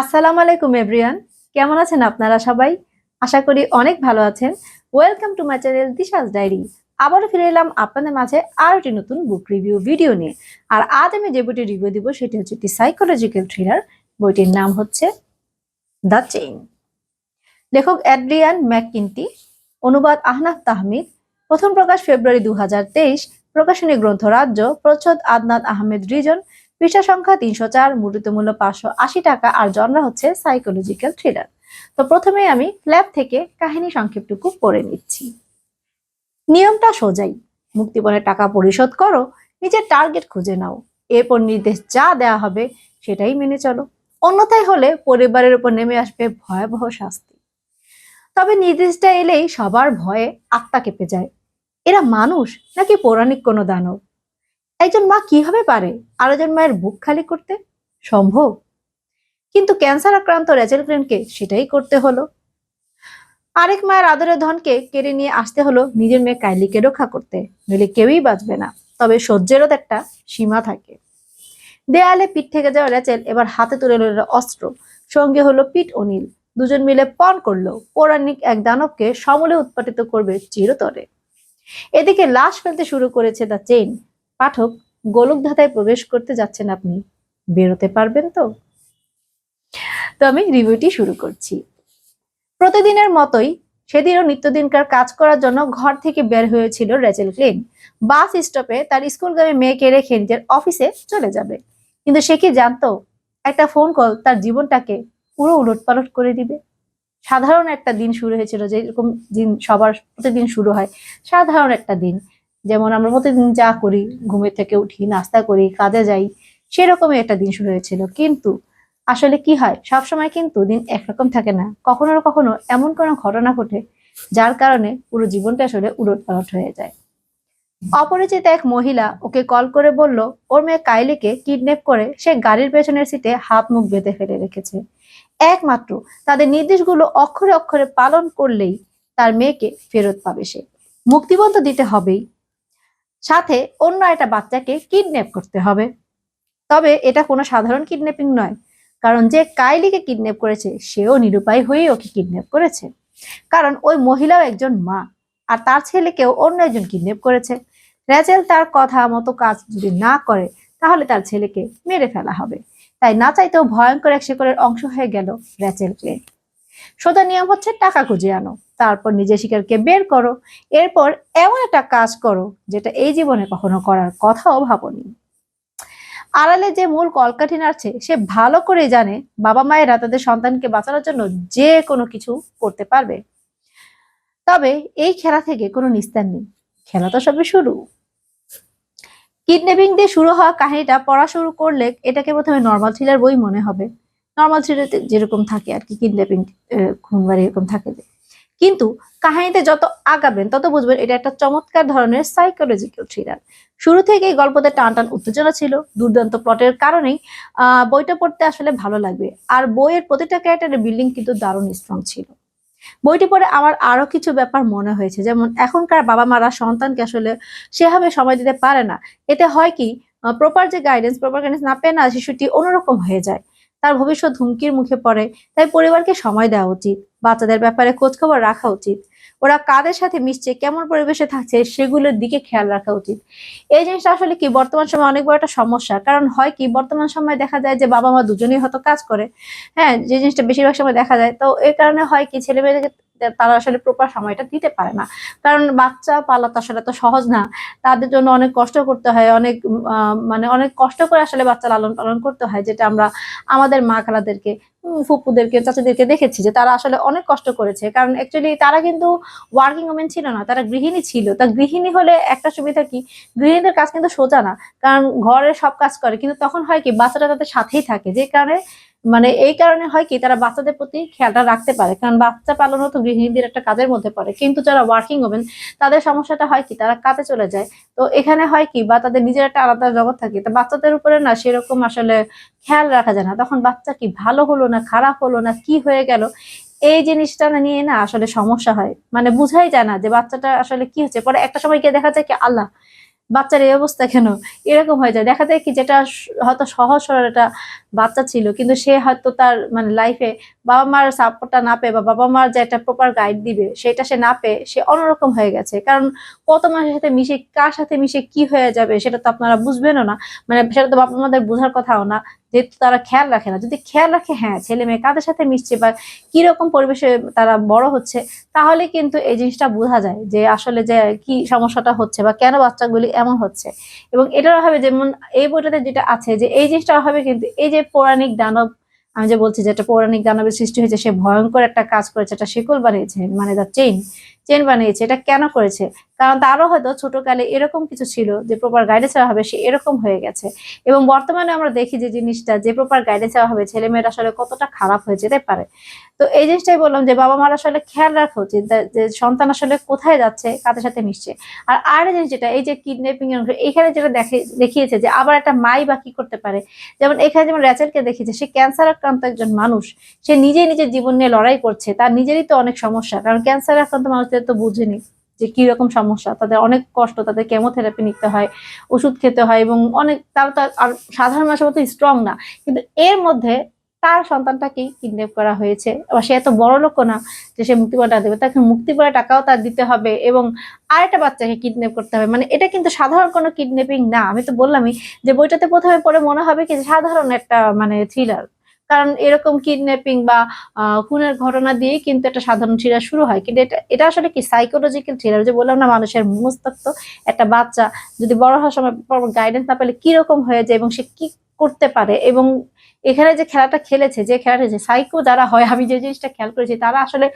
আসসালামু আলাইকুম এভরিয়ান কেমন আছেন আপনারা সবাই? আশা করি অনেক ভালো আছেন। Welcome to my channel Disha's diary আবারও ফিরে এলাম আপনাদের মাঝে আরও একটি নতুন বুক রিভিউ ভিডিও নিয়ে। আর আজ আমি যে বইটি রিভিউ দিব, সেটি হচ্ছে একটি সাইকোলজিক্যাল থ্রিলার বইটির নাম হচ্ছে দ্য চেইন লেখক অ্যাড্রিয়ান ম্যাককিন্টি, অনুবাদ আহনাফ তাহমিদ, প্রথম প্রকাশ ফেব্রুয়ারি দু হাজার তেইশ, প্রকাশনী গ্রন্থ রাজ্য প্রচ্ছদ আদনাদ আহমেদ রিজন পৃষ্ঠা সংখ্যা তিনশো চার মূল্য মূল্য পাঁচশো আশি টাকা আর জনরা হচ্ছে সাইকোলজিক্যাল থ্রিলার তো প্রথমে আমি ফ্ল্যাপ থেকে কাহিনী সংক্ষেপটুকু পড়ে নিচ্ছি। নিয়মটা সোজাই। মুক্তিপণের টাকা পরিশোধ করো, নিজের টার্গেট খুঁজে নাও। এরপর নির্দেশ যা দেওয়া হবে সেটাই মেনে চলো। অন্যথায় হলে পরিবারের উপর নেমে আসবে ভয়াবহ শাস্তি। তবে নির্দেশটা এলেই সবার ভয়ে আত্মা কেঁপে যায়। এরা মানুষ নাকি পৌরাণিক কোনো দানব? একজন মা কীভাবে পারে? আরেকজন মায়ের বুক খালি করতে সম্ভব? কিন্তু ক্যান্সার আক্রান্ত রেচেল ক্রেনকে সেটাই করতে হলো। আরেক মায়ের আদরের ধনকে কেড়ে নিয়ে আসতে হলো নিজের মেয়ে কাইলিকে রক্ষা করতে, নইলে কেউই বাঁচবে না। তবে সহ্যেরও একটা সীমা থাকে। দেয়ালে পিঠ থেকে যাওয়া রেচেল এবার হাতে তুলে নিল অস্ত্র। সঙ্গে হলো পিট অনিল দুজন মিলে পণ করল। পৌরাণিক এক দানবকে সমলে উৎপাটিত করবে চিরতরে। এদিকে লাশ ফেলতে শুরু করেছে দ্য চেইন। পাঠক গোলক ধাঁধায় প্রবেশ করতে যাচ্ছেন আপনি। বেরোতে পারবেন তো? তো আমি রিভিউটি শুরু করছি। প্রতিদিনের মতোই সেদিনও নিত্যদিনকার কাজ করার জন্য ঘর থেকে বের হয়েছিল রেচেল ক্লিন। বাস স্টপে তার স্কুলগামী মেয়েকে রেখে নিজের অফিসে চলে যাবে। কিন্তু সে কি জানতো, একটা ফোন কল তার জীবনটাকে পুরো উলটপালট করে দিবে? সাধারণ একটা দিন শুরু হয়েছিল, যেরকম দিন সবার প্রতিদিন শুরু হয়, সাধারণ একটা দিন। যেমন আমরা প্রতিদিন যা করি, ঘুমের থেকে উঠি, নাস্তা করি, কাজে যাই, সেরকমই একটা দিন শুরু হয়েছিল। কিন্তু আসলে কি হয়? সবসময় কিন্তু দিন একরকম থাকে না। কখনো কখনো এমন কোনো ঘটনা ঘটে যার কারণে পুরো জীবনটা আসলে উলট পালট হয়ে যায়। অপরিচিত এক মহিলা ওকে কল করে বলল, ওর মেয়ে কাইলিকে কিডন্যাপ করে সে গাড়ির পেছনের সিটে হাত মুখ বেঁধে ফেলে রেখেছে। একমাত্র তাদের নির্দেশগুলো অক্ষরে অক্ষরে পালন করলেই তার মেয়েকে ফেরত পাবে সে। মুক্তিপণ তো দিতে হবেই। সাথে অন্য একটা বাচ্চাকে কিডন্যাপ করতে হবে। তবে এটা কোনো সাধারণ কিডন্যাপিং নয়, কারণ যে কাইলিকে কিডন্যাপ করেছে, সেও নিরুপায় হয়েই ওকে কিডন্যাপ করেছে। কারণ ওই মহিলাও একজন মা, আর তার ছেলেকেও অন্য একজন কিডন্যাপ করেছে। রেচেল তার কথা মতো কাজ যদি না করে, তাহলে তার ছেলেকে মেরে ফেলা হবে। তাই না চাইতেও ভয়ঙ্কর এক শেকড়ের অংশ হয়ে গেল রেচেল ক্লে সোজা নিয়ম হচ্ছে টাকা খুঁজে আনো। তারপর নিজের শিকারকে বের করো। এরপর এমন একটা কাজ করো, যেটা এই জীবনে কখনো করার কথাও ভাবনি। আড়ালে যে মূল কলকাঠি নাড়ছে, সে ভালো করে জানে বাবা মায়েরা তাদের সন্তানকে বাঁচানোর জন্য যে কোনো কিছু করতে পারবে। তবে এই খেলা থেকে কোনো নিস্তার নেই। খেলা তো সবে শুরু। কিডন্যাপিং দিয়ে শুরু হওয়া কাহিনীটা পড়া শুরু করলে এটাকে প্রথমে নর্মাল থ্রিলার বই মনে হবে। নর্মাল থ্রিলারতে যেরকম থাকে আর কি কিডন্যাপিং খুনবাড়ি এরকম থাকে। কিন্তু কাহিনীতে যত আগাবেন, তত বুঝবেন এটা একটা চমৎকার ধরনের সাইকোলজিক্যাল থ্রিলার শুরু থেকেই গল্পতে টান টান উত্তেজনা ছিল, দুর্দান্ত প্লটের কারণেই বইটা পড়তে আসলে ভালো লাগবে। আর বইয়ের প্রতিটা ক্যারেক্টারের বিল্ডিং কিন্তু দারুণ স্ট্রং ছিল। বইটি পড়ে আমার আরও কিছু ব্যাপার মনে হয়েছে, যেমন এখনকার বাবা মারা সন্তানকে আসলে সেভাবে সময় দিতে পারে না। এতে হয় কি প্রপার যে গাইডেন্স প্রপার গাইডেন্স না পেয়ে না শিশুটি অন্যরকম হয়ে যায়। তার ভবিষ্যৎ হুমকির মুখে পড়ে। তাই পরিবারকে সময় দেওয়া উচিত। বাচ্চাদের ব্যাপারে খোঁজখবর রাখা উচিত। ওরা কাদের সাথে মিশছে, কেমন পরিবেশে থাকছে, সেগুলোর দিকে খেয়াল রাখা উচিত। এই জিনিসটা আসলে কি, বর্তমান সময় অনেক বড় একটা সমস্যা। কারণ হয় কি, বর্তমান সময় দেখা যায় যে বাবা মা দুজনেই হয়তো কাজ করে। হ্যাঁ যে জিনিসটা বেশিরভাগ সময় দেখা যায়। তো এই কারণে হয় কি ছেলে মেয়েদেরকে তারা আসলে প্রপার সময়টা দিতে পারে না। কারণ বাচ্চা পালা তো আসলে তো সহজ না। তাদের জন্য অনেক কষ্ট করতে হয়, অনেক মানে অনেক কষ্ট করে আসলে বাচ্চা লালন পালন করতে হয়, যেটা আমরা আমাদের মা খালাদেরকে ফুপুদেরকে, চাচাদেরকে দেখেছি যে তারা আসলে অনেক কষ্ট করেছে। কারণ অ্যাকচুয়ালি তারা কিন্তু ওয়ার্কিং ওমেন ছিল না, তারা গৃহিণী ছিল। তা গৃহিণী হলে একটা সুবিধা কি? গৃহিণীদের কাজ কিন্তু সোজা না। কারণ ঘরের সব কাজ করে, কিন্তু তখন হয় কি? বাচ্চাটা তাদের সাথেই থাকে। যে কারণে মানে এই কারণে হয় কি, তারা বাচ্চাদের প্রতি খেয়ালটা রাখতে পারে। কারণ বাচ্চা পালানো তো গৃহিণীদের একটা কাজের মধ্যে পড়ে। কিন্তু যারা ওয়ার্কিং হবেন তাদের সমস্যাটা হয় কি, তারা কাজে চলে যায়। তো এখানে হয় কি, বা তাদের নিজের একটা আলাদা জগৎ থাকে। তো বাচ্চাদের উপরে না সেরকম আসলে খেয়াল রাখা যায় না। তখন বাচ্চা কি ভালো হলো না খারাপ হলো না, কি হয়ে গেল, এই জিনিসটা নিয়ে না আসলে সমস্যা হয়। মানে বুঝাই যায় না যে বাচ্চাটা আসলে কি হচ্ছে। পরে একটা সময় গিয়ে দেখা যায় কি, আল্লাহ, বাচ্চার এই অবস্থা কেন? এরকম হয়ে যায়। দেখা যায় কি, যেটা হয়তো সহজ সরল একটা বাচ্চা ছিল, কিন্তু সে হয়তো তার মানে লাইফে বাবা মার সাপোর্টটা না পেয়ে বা বাবা মার যে একটা প্রপার গাইড দিবে, সেটা সে না পেয়ে সে অন্যরকম হয়ে গেছে। কারণ কত মানুষের সাথে মিশে, কার সাথে মিশে কি হয়ে যাবে সেটা তো আপনারা বুঝবেনও না। মানে সেটা তো বাবা মাদের বোঝার কথাও না, যেহেতু তারা খেয়াল রাখে না। যদি খেয়াল রাখে হ্যাঁ ছেলে মেয়ে কাদের সাথে মিশছে বা কীরকম পরিবেশে তারা বড় হচ্ছে, তাহলে কিন্তু এই জিনিসটা বোঝা যায় যে আসলে যে কি সমস্যাটা হচ্ছে বা কেন বাচ্চাগুলি এমন হচ্ছে। এবং এটার অভাবে যেমন এই বইটাতে যেটা আছে যে এই জিনিসটা অভাবে কিন্তু এই যে পৌরাণিক দানব, আমি যে বলছি যে একটা পৌরাণিক দানবের সৃষ্টি হয়েছে, সে ভয়ঙ্কর একটা কাজ করেছে একটা শিকল বানিয়েছে মানে দা চেইন চেন বানিয়েছে, এটা কেন করেছে? কারণ তারও হয়তো ছোটকালে এরকম কিছু ছিল যে প্রপার গাইডেন্স দেওয়া হবে, সে এরকম হয়ে গেছে। এবং বর্তমানে আমরা দেখি যে জিনিসটা যে প্রপার গাইডেন্স দেওয়া হবে, ছেলে মেয়েরা আসলে কতটা খারাপ হয়ে যেতে পারে। তো এই জিনিসটাই বললাম যে বাবা মার আসলে খেয়াল রাখা উচিত যে- সন্তান আসলে কোথায় যাচ্ছে, কাদের সাথে মিশছে। আর আর জিনিস যেটা, এই যে কিডন্যাপিং এখানে যেটা দেখে, দেখিয়েছে যে আবার একটা মাই বা কি করতে পারে? যেমন এখানে যেমন র্যাচেলকে দেখিয়েছে সে ক্যান্সার আক্রান্ত একজন মানুষ, সে নিজেই নিজের জীবন নিয়ে লড়াই করছে, তার নিজেরই তো অনেক সমস্যা, কারণ ক্যান্সার আক্রান্ত মানুষদের তো বুঝেনি যে কি রকম সমস্যা। তাদের অনেক কষ্ট, তাদের কেমোথেরাপি নিতে হয়, ওষুধ খেতে হয় এবং অনেক তারা তো আর সাধারণ মানুষের মতো স্ট্রং না। কিন্তু এর মধ্যে তার সন্তানটাকেই কিডন্যাপ করা হয়েছে। আবার সে এত বড় লোক না যে সে মুক্তি পাওয়া দেবে। তাকে মুক্তি পাওয়ার টাকাও তার দিতে হবে এবং আর একটা বাচ্চাকে কিডন্যাপ করতে হবে। মানে এটা কিন্তু সাধারণ কোনো কিডন্যাপিং না। আমি তো বললামই যে বইটাতে প্রথমে পড়ে মনে হবে কি সাধারণ একটা মানে থ্রিলার কারণ এরকম কিডন্যাপিং বা খুনের ঘটনা দিয়ে কিন্তু একটা সাধারণ থ্রিলার শুরু হয়। কিন্তু এটা এটা আসলে কি সাইকোলজিক্যাল থ্রিলার যে বললাম না, মানুষের মনস্তত্ব একটা বাচ্চা যদি বড় হওয়ার সময় গাইডেন্স না পেলে কীরকম হয়ে যায় এবং সে কি করতে পারে? এবং এখানে যে খেলাটা খেলেছে, যে খেলাটা যে সাইকো যারা হয়, আমি যে জিনিসটা খেয়াল করেছি, তারা আসলে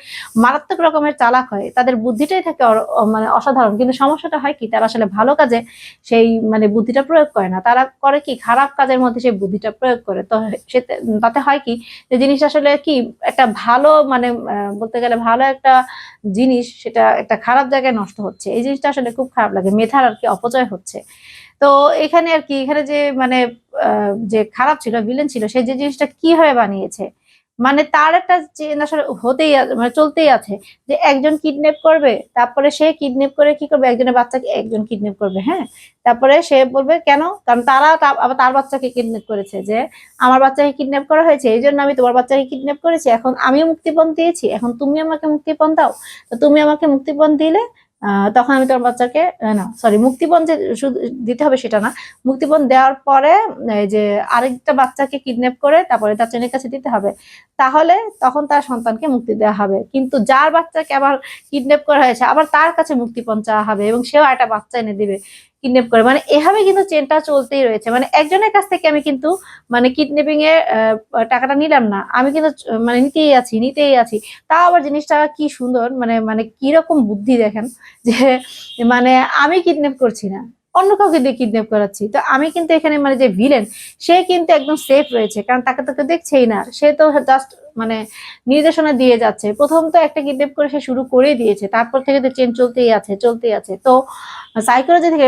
মারাত্মক রকমের চালাক হয়। তাদের বুদ্ধিটাই থাকে মানে অসাধারণ। কিন্তু সমস্যাটা হয় কি, তারা আসলে ভালো কাজে সেই মানে বুদ্ধিটা প্রয়োগ করে না। তারা করে কি, খারাপ কাজের মধ্যে সেই বুদ্ধিটা প্রয়োগ করে। তো সে, তাতে হয় কি, যে জিনিসটা আসলে কি, একটা ভালো মানে বলতে গেলে ভালো একটা জিনিস, সেটা একটা খারাপ জায়গায় নষ্ট হচ্ছে। এই জিনিসটা আসলে খুব খারাপ লাগে। মেধার আর কি অপচয় হচ্ছে। তো এখানে আর কি, এখানে যে মানে যে খারাপ ছিল ভিলেন ছিল, সে যে জিনিসটা কীভাবে বানিয়েছে? মানে তার একটা চেন আসলে হতেই মানে চলতেই আছে যে একজন কিডন্যাপ করবে, তারপরে সে কিডন্যাপ করে কি করবে? একজনের বাচ্চাকে একজন কিডন্যাপ করবে হ্যাঁ? তারপরে সে বলবে, কেন? কারণ তারা আবার তার বাচ্চাকে কিডন্যাপ করেছে যে, আমার বাচ্চাকে কিডন্যাপ করা হয়েছে, এই জন্য আমি তোমার বাচ্চাকে কিডন্যাপ করেছি। এখন আমিও মুক্তিপণ দিয়েছি, এখন তুমি আমাকে মুক্তিপণ দাও। তো তুমি আমাকে মুক্তিপণ দিলে তখন আমি তোমার বাচ্চাকে না সরি মুক্তিপণ যে শুধু দিতে হবে সেটা না, মুক্তিপণ দেওয়ার পরে যে আরেকটা বাচ্চাকে কিডন্যাপ করে তারপরে তার চেনের কাছে দিতে হবে, তাহলে তখন তার সন্তানকে মুক্তি দেওয়া হবে। কিন্তু যার বাচ্চাকে আবার কিডন্যাপ করা হয়েছে, আবার তার কাছে মুক্তিপণ চাওয়া হবে এবং সেও একটা বাচ্চা এনে দিবে। কিডন্যাপ করে। মানে এভাবে কিন্তু চেনটা চলতেই রয়েছে। মানে একজনের কাছ থেকে আমি কিন্তু মানে কিডন্যাপিং এর টাকাটা নিলাম না। আমি কিন্তু মানে নিতেই আছি নিতেই আছি। তাও আবার জিনিসটা কি সুন্দর মানে মানে কীরকম বুদ্ধি দেখেন যে মানে আমি কিডন্যাপ করছি না। অন্য কাউকে দিয়ে কিডন্যাপ করাচ্ছি। তো আমি কিন্তু এখানে মানে যে ভিলেন সে কিন্তু একদম সেফ রয়েছে। কারণ তাকে তোকে দেখছেই না। সে তো জাস্ট মানে নির্দেশনা দিয়ে যাচ্ছে। প্রথম তো একটা কিডন্যাপ করে সে শুরু করে দিয়েছে। তারপর থেকে তো চেন চলতেই আছে চলতেই আছে। তো সাইকোলজি থেকে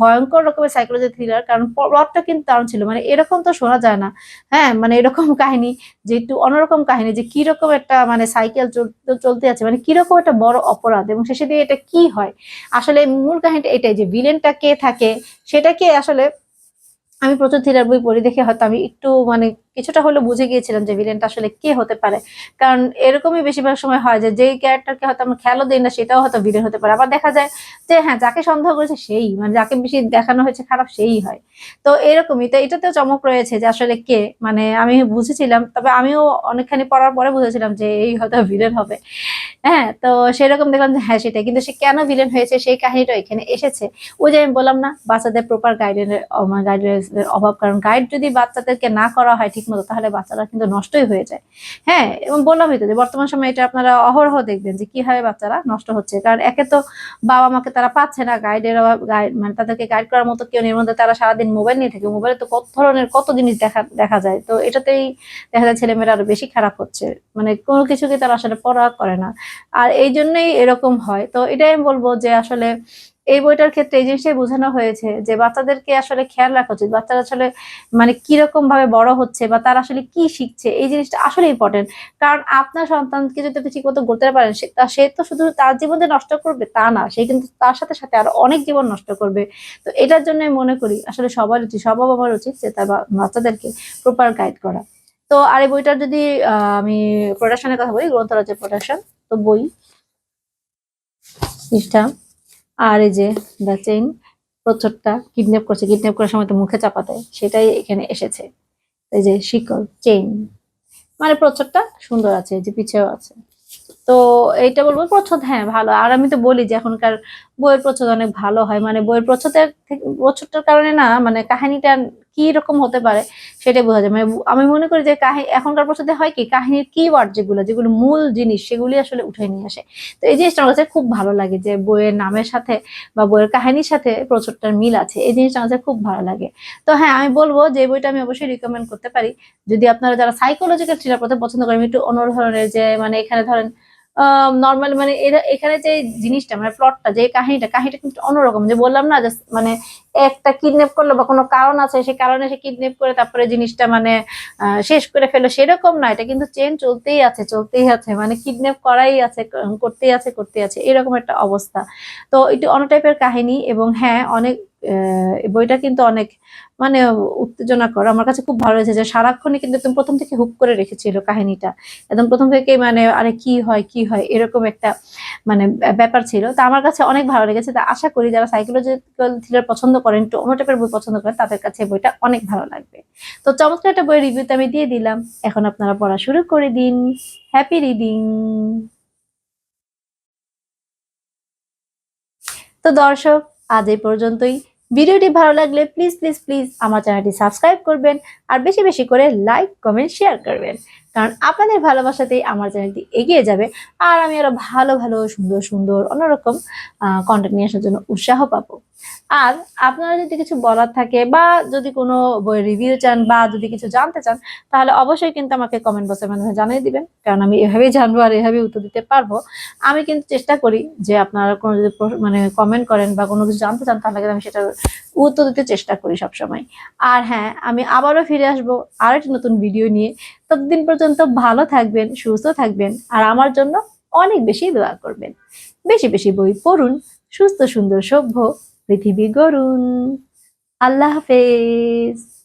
ভয়ঙ্কর রকমের সাইকোলজি থ্রিলার কারণ প্লটটা কিন্তু দারুণ ছিল। মানে এরকম তো শোনা যায় না। হ্যাঁ মানে এরকম কাহিনী যে একটু অন্যরকম কাহিনী, যে কীরকম একটা মানে সাইকেল চলতে আছে মানে কীরকম একটা বড় অপরাধ এবং শেষে দিয়ে এটা কি হয়? আসলে মূল কাহিনীটা এটাই যে ভিলেনটা কে থাকে সেটাকে আসলে আমি প্রচুর থ্রিলার বই পড়ি দেখে হয়তো আমি একটু মানে কিছুটা হলেও বুঝে গিয়েছিলাম যে ভিলেনটা আসলে কে হতে পারে। কারণ এরকমই বেশিরভাগ সময় হয় যে যেই ক্যারেক্টারকে হয়তো আমরা খেয়ালও দিই না, সেটাও হয়তো ভিলেন হতে পারে। আবার দেখা যায় যে হ্যাঁ যাকে সন্দেহ করেছে সেই মানে যাকে বেশি দেখানো হয়েছে খারাপ সেই হয়। তো এরকমই, তো এটাতেও চমক রয়েছে যে আসলে কে মানে আমি বুঝেছিলাম, তবে আমিও অনেকখানি পড়ার পরে বুঝেছিলাম যে এই হয়তো ভিলেন হবে। হ্যাঁ তো সেরকম দেখলাম যে হ্যাঁ সেটাই। কিন্তু সে কেন ভিলেন হয়েছে, সেই কাহিনীটা এখানে এসেছে। ওই যে আমি বললাম না, বাচ্চাদের প্রপার গাইডেন্সের গাইডেন্সের অভাব। কারণ গাইড যদি বাচ্চাদেরকে না করা হয়, ঠিক মতো, তাহলে বাচ্চারা কিন্তু নষ্টই হয়ে যায়। হ্যাঁ এবং বললামই তো যে বর্তমান সময়ে এটা আপনারা অহরহ দেখবেন যে কীভাবে বাচ্চারা নষ্ট হচ্ছে। কারণ একে তো বাবা মাকে তারা পাচ্ছে না গাইডের গাইড মানে তাদেরকে গাইড করার মতো কেউ নেই। মধ্যে তারা সারাদিন মোবাইল নিয়ে থাকে। মোবাইলে তো কত ধরনের কত জিনিস দেখা দেখা যায়। তো এটাতেই দেখা যায় ছেলেমেয়েরা আরও বেশি খারাপ হচ্ছে। মানে কোনো কিছুকে তারা আসলে পড়া করে না। আর এই জন্যই এরকম হয়। তো এটাই আমি বলব যে আসলে এই বইটার ক্ষেত্রে এই জিনিসটাই বোঝানো হয়েছে যে বাচ্চাদেরকে আসলে খেয়াল রাখা উচিত। বাচ্চারা আসলে মানে কীরকম ভাবে বড় হচ্ছে বা তারা আসলে কি শিখছে, এই জিনিসটা আসলে ইম্পর্টেন্ট কারণ আপনার সন্তানকে যদি আপনি ঠিক মতো করতে পারেন, সে তা- শুধু তার জীবন নষ্ট করবে তা না, সে কিন্তু তার সাথে সাথে আরও অনেক জীবন নষ্ট করবে। তো এটার জন্য মনে করি আসলে সবার উচিত, সব বাবা মার উচিত যে তার বাচ্চাদেরকে প্রপার গাইড করা। তো আর এই বইটার যদি আমি প্রোডাকশনের কথা বলি গ্রন্থরাজ্যের প্রোডাকশন তো বই, পৃষ্ঠা। আর এই যে দ্য চেইন প্রচ্ছদটা কিডন্যাপ করছে কিডন্যাপ করার সময় তো মুখে চাপা দেয়, সেটাই এখানে এসেছে। এই যে শিকল চেইন মানে প্রচ্ছদটা সুন্দর আছে যে পিছেও আছে। তো এইটা বলব প্রচ্ছদ হ্যাঁ ভালো। আর আমি তো বলি যে এখনকার বইয়ের প্রচ্ছদ অনেক ভালো হয়। মানে বইয়ের প্রচ্ছদের প্রচ্ছদটার কারণে না মানে কাহিনীটা কি রকম হতে পারে সেটাই বোঝা যায়। মানে আমি মনে করি যে কাহিনী এখনকার প্রচ্ছদে হয় কি, কাহিনীর কি ওয়ার্ড যেগুলো যেগুলো মূল জিনিস, সেগুলি আসলে উঠে নিয়ে আসে। তো এই জিনিসটা আমার কাছে খুব ভালো লাগে যে বইয়ের নামের সাথে বা বইয়ের কাহিনীর সাথে প্রচ্ছদটার মিল আছে। এই জিনিসটা আমার কাছে খুব ভালো লাগে। তো হ্যাঁ আমি বলব যে বইটা আমি অবশ্যই রিকমেন্ড করতে পারি। যদি আপনারা যারা সাইকোলজিক্যাল থ্রিলার পছন্দ করেন, একটু অন্য ধরনের যে মানে এখানে ধরেন নর্মাল মানে এরা- এখানে যে জিনিসটা মানে প্লটটা যে কাহিনীটা কাহিনীটা কিন্তু অন্যরকম। যে বললাম না যে মানে একটা কিডন্যাপ করল বা কোনো কারণ আছে, সে কারণে সে কিডন্যাপ করে তারপরে জিনিসটা মানে শেষ করে ফেলো সেরকম না। এটা কিন্তু চেন চলতেই আছে চলতেই আছে। মানে কিডন্যাপ করাই আছে, করতেই আছে করতেই আছে। এরকম একটা অবস্থা। তো একটু অন্য টাইপের কাহিনী এবং হ্যাঁ অনেক বইটা কিন্তু অনেক মানে উত্তেজনা কর আমার কাছে খুব ভালো হয়েছে যে সারাক্ষণই কিন্তু একদম প্রথম থেকে হুক করে রেখেছিল কাহিনীটা। একদম প্রথম থেকে মানে আরে কি হয় কি হয়, এরকম একটা মানে ব্যা- ব্যাপার ছিল। তা আমার কাছে অনেক ভালো লেগেছে। তা আশা করি যারা সাইকোলজিক্যাল থ্রিলার পছন্দ করেন একটু অন্য টাইপের বই পছন্দ করেন, তাদের কাছে বইটা অনেক ভালো লাগবে। তো চমৎকার একটা বইয়ের রিভিউতে আমি দিয়ে দিলাম। এখন আপনারা পড়া শুরু করে দিন। হ্যাপি রিডিং তো দর্শক, আজ এই পর্যন্তই। ভিডিওটি ভালো লাগলে প্লিজ প্লিজ প্লিজ আমার চ্যানেলটি সাবস্ক্রাইব করবেন আর বেশি বেশি করে লাইক কমেন্ট শেয়ার করবেন। কারণ আপনাদের ভালোবাসাতেই আমার চ্যানেলটি এগিয়ে যাবে আর আমি আরও ভালো ভালো, সুন্দর সুন্দর অন্যরকম কন্টেন্ট নিয়ে আসার জন্য উৎসাহ পাবো। আর আপনারা যদি কিছু বলার থাকে বা যদি কোনো বই রিভিউ চান বা যদি কিছু জানতে চান, তাহলে অবশ্যই কিন্তু আমাকে কমেন্ট বক্সের মাধ্যমে জানিয়ে দিবেন। কারণ আমি এভাবেই জানব আর এভাবেই উত্তর দিতে পারব। আমি কিন্তু চেষ্টা করি যে আপনারা কোনো যদি মানে কমেন্ট করেন বা কোনো কিছু জানতে চান, তাহলে কিন্তু আমি সেটার উত্তর দিতে চেষ্টা করি সবসময়। আর হ্যাঁ আমি আবারও ফিরে আসব আরেকটি নতুন ভিডিও নিয়ে। ততদিন পর্যন্ত ভালো থাকবেন, সুস্থ থাকবেন, আর আমার জন্য অনেক বেশি দোয়া করবেন। বেশি বেশি বই পড়ুন, সুস্থ সুন্দর সভ্য পৃথিবী গড়ুন। আল্লাহ হাফেজ।